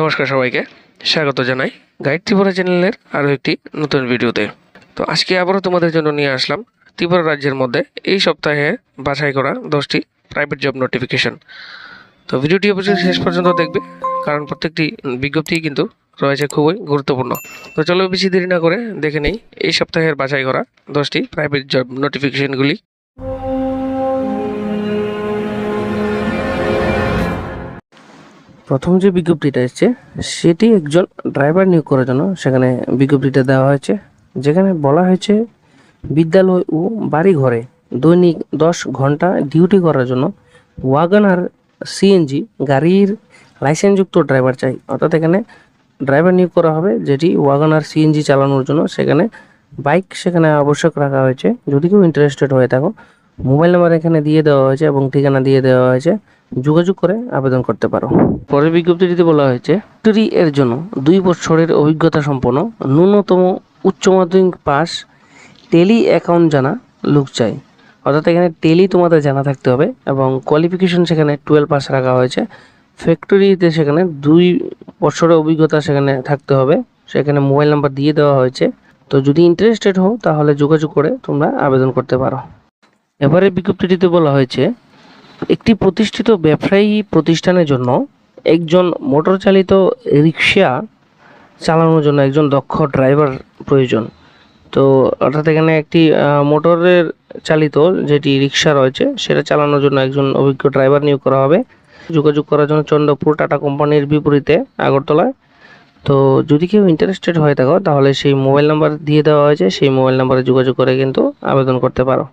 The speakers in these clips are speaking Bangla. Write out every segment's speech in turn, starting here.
নমস্কার সবাইকে। স্বাগত জানাই গাইড ত্রিপুরা চ্যানেলের আরও একটি নতুন ভিডিওতে। তো আজকে আবারও তোমাদের জন্য নিয়ে আসলাম ত্রিপুরা রাজ্যের মধ্যে এই সপ্তাহে বাছাই করা দশটি প্রাইভেট জব নোটিফিকেশন তো ভিডিওটি অবশ্যই শেষ পর্যন্ত দেখবে, কারণ প্রত্যেকটি বিজ্ঞপ্তি কিন্তু রয়েছে খুবই গুরুত্বপূর্ণ। তো চলো বেশি দেরি না করে দেখে নেই, এই সপ্তাহের বাছাই করা দশটি প্রাইভেট জব নোটিফিকেশনগুলি প্রথম যে বিজ্ঞপ্তিটা এসছে, সেটি একজন ড্রাইভার নিয়োগ করার জন্য সেখানে বিজ্ঞপ্তিটা দেওয়া হয়েছে, যেখানে বলা হয়েছে বিদ্যালয় ও বাড়ি ঘরে দৈনিক দশ ঘণ্টা ডিউটি করার জন্য ওয়াগন আর সিএনজি গাড়ির লাইসেন্সযুক্ত ড্রাইভার চাই। অর্থাৎ এখানে ড্রাইভার নিয়োগ করা হবে, যেটি ওয়াগন আর সিএনজি চালানোর জন্য সেখানে বাইক সেখানে আবশ্যক রাখা হয়েছে। যদি কেউ ইন্টারেস্টেড হয়ে থাকো মোবাইল নাম্বার এখানে দিয়ে দেওয়া হয়েছে এবং ঠিকানা দিয়ে দেওয়া হয়েছে। যোগাযোগ করে আবেদন করতে পারো। পরের বিজ্ঞপ্তিটিতে বলা হয়েছে ফ্যাক্টরি এর জন্য দুই বছরের অভিজ্ঞতা সম্পন্ন ন্যূনতম উচ্চ মাধ্যমিক পাস টেলি অ্যাকাউন্ট জানা লোক চাই। অর্থাৎ এখানে টেলি তোমাদের জানা থাকতে হবে এবং কোয়ালিফিকেশন সেখানে টুয়েলভ পাস রাখা হয়েছে। ফ্যাক্টরিতে সেখানে দুই বছরের অভিজ্ঞতা সেখানে থাকতে হবে। সেখানে মোবাইল নাম্বার দিয়ে দেওয়া হয়েছে। তো যদি ইন্টারেস্টেড হও, তাহলে যোগাযোগ করে তোমরা আবেদন করতে পারো। এবারে বিজ্ঞপ্তিটিতে বলা হয়েছে একটি প্রতিষ্ঠিত ব্যবসায়ী প্রতিষ্ঠানের জন্য একজন মোটর চালিত রিক্সা চালানোর জন্য একজন দক্ষ ড্রাইভার প্রয়োজন। তো অর্থাৎ এখানে একটি মোটরের চালিত যেটি রিক্সা রয়েছে, সেটা চালানোর জন্য একজন অভিজ্ঞ ড্রাইভার নিয়োগ করা হবে। যোগাযোগ করার জন্য চন্দ্রপুর টাটা কোম্পানির বিপরীতে আগরতলায়। তো যদি কেউ ইন্টারেস্টেড হয়ে থাকো তাহলে সেই মোবাইল নাম্বার দিয়ে দেওয়া হয়েছে, সেই মোবাইল নাম্বারে যোগাযোগ করে কিন্তু আবেদন করতে পারো।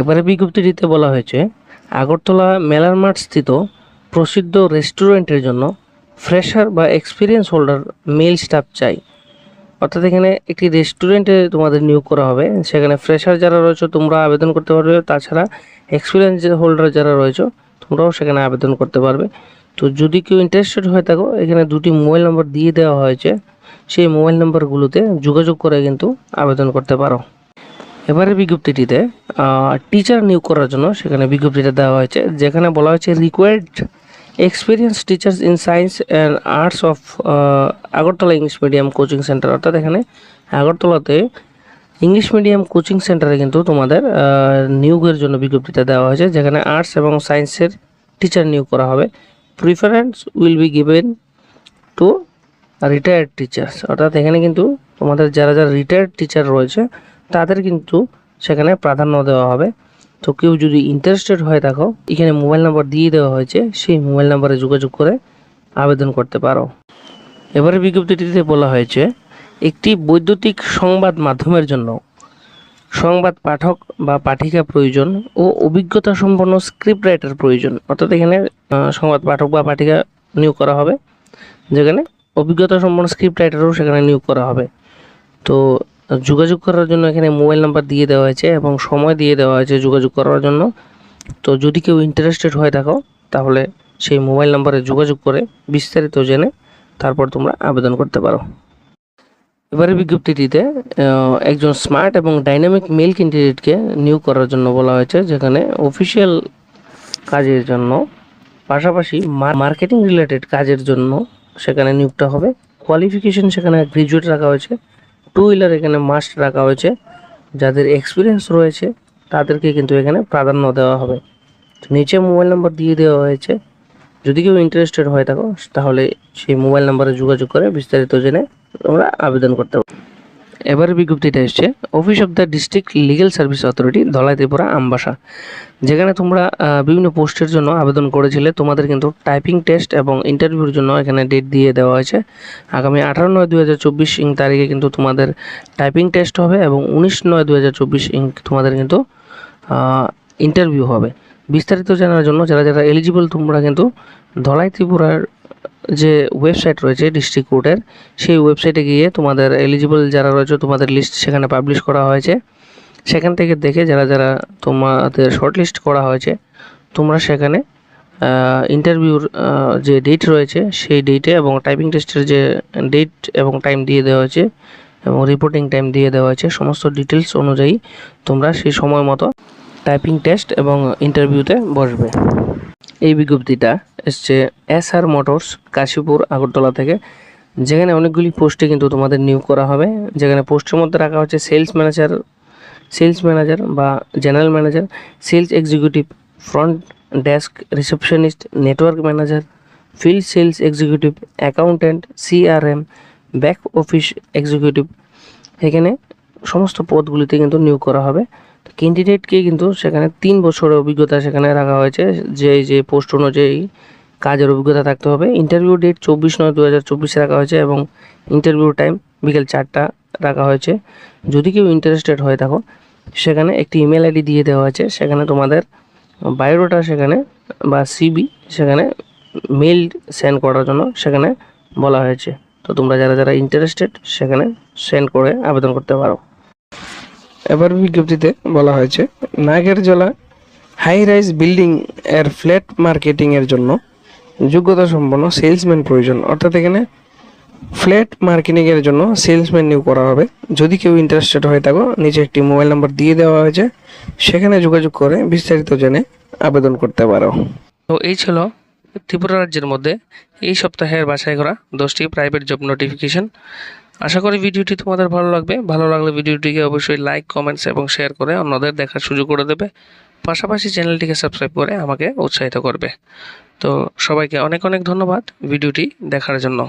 এবারে বিজ্ঞপ্তিটিতে বলা হয়েছে আগরতলা মেলার মাঠ স্থিত প্রসিদ্ধ রেস্টুরেন্টের জন্য ফ্রেশার বা এক্সপিরিয়েন্স হোল্ডার মেল স্টাফ চাই। অর্থাৎ এখানে একটি রেস্টুরেন্টে তোমাদের নিয়োগ করা হবে। সেখানে ফ্রেশার যারা রয়েছে, তোমরা আবেদন করতে পারবে। তাছাড়া এক্সপিরিয়েন্স হোল্ডার যারা রয়েছে, তোমরাও সেখানে আবেদন করতে পারবে। তো যদি কেউ ইন্টারেস্টেড হয়ে থাকো, এখানে দুটি মোবাইল নম্বর দিয়ে দেওয়া হয়েছে। সেই মোবাইল নম্বরগুলোতে যোগাযোগ করে কিন্তু আবেদন করতে পারো। এবারে বিজ্ঞপ্তিটিতে টিচার নিয়োগ করার জন্য সেখানে বিজ্ঞপ্তিটা দেওয়া হয়েছে, যেখানে বলা হয়েছে required experience teachers in science and arts of Agartala English medium coaching centre অর্থাৎ এখানে আগরতলাতে ইংলিশ মিডিয়াম কোচিং সেন্টারে কিন্তু তোমাদের নিয়োগের জন্য বিজ্ঞপ্তিটা দেওয়া হয়েছে, যেখানে আর্টস এবং সায়েন্সের টিচার নিয়োগ করা হবে। Preference will be given to retired teachers অর্থাৎ এখানে কিন্তু তোমাদের যারা যারা রিটায়ার্ড টিচার রয়েছে তাদের কিন্তু সেখানে প্রাধান্য দেওয়া হবে। তো কেউ যদি ইন্টারেস্টেড হয়ে থাকো এখানে মোবাইল নাম্বার দিয়ে দেওয়া হয়েছে, সেই মোবাইল নাম্বারে যোগাযোগ করে আবেদন করতে পারো। এবারে বিজ্ঞপ্তিটিতে বলা হয়েছে, একটি বৈদ্যুতিক সংবাদ মাধ্যমের জন্য সংবাদ পাঠক বা পাঠিকা প্রয়োজন ও অভিজ্ঞতা সম্পন্ন স্ক্রিপ্ট রাইটার প্রয়োজন। অর্থাৎ এখানে সংবাদ পাঠক বা পাঠিকা নিয়োগ করা হবে, যেখানে অভিজ্ঞতা সম্পন্ন স্ক্রিপ্ট রাইটারও সেখানে নিয়োগ করা হবে। তো যোগাযোগ করার জন্য এখানে মোবাইল নাম্বার দিয়ে দেওয়া হয়েছে এবং সময় দিয়ে দেওয়া হয়েছে যোগাযোগ করার জন্য। তো যদি কেউ ইন্টারেস্টেড হয়ে থাকো তাহলে সেই মোবাইল নাম্বারে যোগাযোগ করে বিস্তারিত জেনে তারপর তোমরা আবেদন করতে পারো। এবারে বিজ্ঞপ্তিটিতে একজন স্মার্ট এবং ডাইনামিক মেল ক্যান্ডিডেটকে নিয়োগ করার জন্য বলা হয়েছে, যেখানে অফিসিয়াল কাজের জন্য, পাশাপাশি মার্কেটিং রিলেটেড কাজের জন্য সেখানে নিয়োগটা হবে। কোয়ালিফিকেশন সেখানে গ্রাজুয়েট রাখা হয়েছে। টু হুইলার এখানে মাস্ট রাখা হয়েছে। যাদের এক্সপিরিয়েন্স রয়েছে, তাদেরকে কিন্তু এখানে প্রাধান্য দেওয়া হবে। নিচে মোবাইল নাম্বার দিয়ে দেওয়া হয়েছে। যদি কেউ ইন্টারেস্টেড হয়ে থাকো, তাহলে সেই মোবাইল নাম্বারে যোগাযোগ করে বিস্তারিত জেনে তোমরা আবেদন করতে পারো এবারে বিজ্ঞপ্তিটা এসছে office of the district legal service authority Dhalai Tripura Ambassa. যেখানে তোমরা বিভিন্ন পোস্টের জন্য আবেদন করেছিলে, তোমাদের কিন্তু টাইপিং টেস্ট এবং ইন্টারভিউর জন্য এখানে ডেট দিয়ে দেওয়া হয়েছে। আগামী আঠারো নয় দু চব্বিশ ইং তারিখে কিন্তু তোমাদের টাইপিং টেস্ট হবে এবং উনিশ নয় দু হাজার চব্বিশ ইং তোমাদের কিন্তু ইন্টারভিউ হবে। বিস্তারিত জানার জন্য যারা যারা এলিজিবল তোমরা কিন্তু ধলাই ত্রিপুরার যে ওয়েবসাইট রয়েছে ডিস্ট্রিক্ট কোর্টের সেই ওয়েবসাইটে গিয়ে তোমাদের এলিজিবল যারা রয়েছে তোমাদের লিস্ট সেখানে পাবলিশ করা হয়েছে। সেখান থেকে দেখে যারা যারা তোমাদের শর্টলিস্ট করা হয়েছে, তোমরা সেখানে ইন্টারভিউর যে ডেট রয়েছে সেই ডেটে এবং টাইপিং টেস্টের যে ডেট এবং টাইম দিয়ে দেওয়া হয়েছে এবং রিপোর্টিং টাইম দিয়ে দেওয়া হয়েছে, সমস্ত ডিটেলস অনুযায়ী তোমরা সেই সময় মতো টাইপিং টেস্ট এবং ইন্টারভিউতে বসবে। এই বিজ্ঞপ্তিটা এসছে S R motors, Kashipur, Agartala থেকে। যেখানে অনেকগুলি পোস্টে কিন্তু তোমাদের নিয়োগ করা হবে। যেখানে পোস্টের মধ্যে রাখা হচ্ছে সেলস ম্যানেজার সেলস ম্যানেজার বা general manager, sales executive, front desk receptionist, network manager, field sales executive, accountant CRM back office executive. এখানে সমস্ত পদগুলিতে কিন্তু নিয়োগ করা হবে। ক্যান্ডিডেটকে কিন্তু সেখানে তিন বছরের অভিজ্ঞতা সেখানে রাখা হয়েছে। যে যে পোস্ট অনুযায়ী কাজের অভিজ্ঞতা থাকতে হবে। ইন্টারভিউ ডেট চব্বিশ নয় দু হাজার চব্বিশে রাখা হয়েছে এবং ইন্টারভিউ টাইম বিকেল চারটা রাখা হয়েছে। যদি কেউ ইন্টারেস্টেড হয়ে থাকো সেখানে একটি ইমেল আইডি দিয়ে দেওয়া আছে সেখানে তোমাদের বায়োডাটা সেখানে বা সিবি সেখানে মেল সেন্ড করার জন্য সেখানে বলা হয়েছে। তো তোমরা যারা যারা ইন্টারেস্টেড সেখানে সেন্ড করে আবেদন করতে পারো। এবার বিজ্ঞপ্তিতে বলা হয়েছে Nager Nagerjala high rise building এর ফ্ল্যাট মার্কেটিং এর জন্য যোগ্যতা সম্পন্ন সেলসম্যান প্রয়োজন। অর্থাৎ এখানে ফ্ল্যাট মার্কেটিং এর জন্য সেলসম্যান নিয়োগ করা হবে। যদি কেউ ইন্টারেস্টেড হয়ে থাকো নিচে একটি মোবাইল নাম্বার দিয়ে দেওয়া হয়েছে, সেখানে যোগাযোগ করে বিস্তারিত জেনে আবেদন করতে পারো। তো এই ছিল ত্রিপুরা রাজ্যের মধ্যে এই সপ্তাহের বাছাই করা দশটি প্রাইভেট জব নোটিফিকেশন আশা করি ভিডিওটি তোমাদের ভালো লাগবে। ভালো লাগলে ভিডিওটিকে অবশ্যই লাইক কমেন্টস এবং শেয়ার করে অন্যদের দেখার সুযোগ করে দেবে। পাশাপাশি চ্যানেলটিকে সাবস্ক্রাইব করে আমাকে উৎসাহিত করবে। তো সবাইকে অনেক অনেক ধন্যবাদ ভিডিওটি দেখার জন্য।